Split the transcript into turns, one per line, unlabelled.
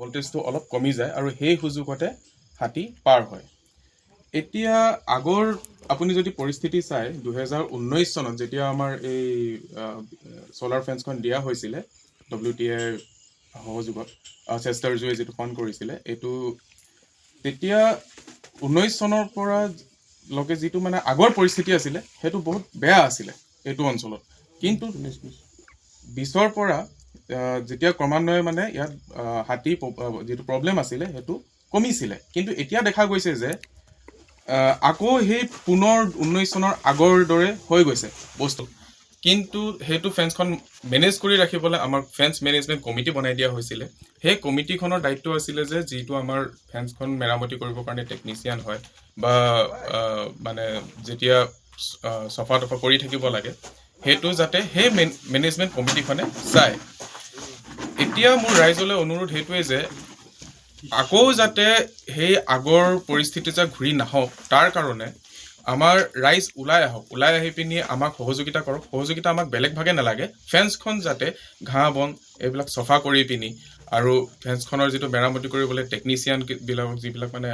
ভল্টেজটো অলপ কমি যায় আৰু সেই সুযোগতে হাতী পাৰ হয়। এতিয়া আগৰ আপুনি যদি পৰিস্থিতি চাই দুহেজাৰ ঊনৈছ চনত যেতিয়া আমাৰ এই চ'লাৰ ফেন্সখন দিয়া হৈছিলে ডব্লিউ টি এৰ সহযোগত আহ, চেষ্টাৰজুৱে যিটো ফণ্ড কৰিছিলে এইটো তেতিয়া ঊনৈছ চনৰ পৰা লকে যিটো মানে আগৰ পৰিস্থিতি আছিলে সেইটো বহুত বেয়া আছিলে এইটো অঞ্চলত। কিন্তু বিছৰ পৰা যেতিয়া ক্ৰমান্বয়ে মানে ইয়াত আহ, হাতী যিটো প্ৰব্লেম আছিলে সেইটো কমিছিলে। কিন্তু এতিয়া দেখা গৈছে যে আকৌ সেই পুনৰ ঊনৈছ চনৰ আগৰ দৰে হৈ গৈছে বস্তু। কিন্তু সেইটো ফেন্সখন মেনেজ কৰি ৰাখিবলৈ আমাৰ ফেন্স মেনেজমেণ্ট কমিটি বনাই দিয়া হৈছিলে। সেই কমিটিখনৰ দায়িত্ব আছিলে যে যিটো আমাৰ ফেন্সখন মেৰামতি কৰিবৰ কাৰণে টেকনিচিয়ান হয় বা মানে যেতিয়া চফা তফা কৰি থাকিব লাগে সেইটো যাতে সেই মেনেজমেণ্ট কমিটিখনে চায়। এতিয়া মোৰ ৰাইজলৈ অনুৰোধ সেইটোৱে যে আকৌ যাতে সেই আগৰ পৰিস্থিতি যে ঘূৰি নাহক তাৰ কাৰণে আমাৰ ৰাইজ ওলাই আহক ওলাই আহি পিনি আমাক সহযোগিতা কৰক। সহযোগিতা আমাক বেলেগ ভাগে নালাগে। ফেন্সখন যাতে ঘাঁহ বন এইবিলাক চফা কৰি পিনি আৰু ফেন্সখনৰ যিটো মেৰামতি কৰিবলৈ টেকনিচিয়ান বিলাকক যিবিলাক মানে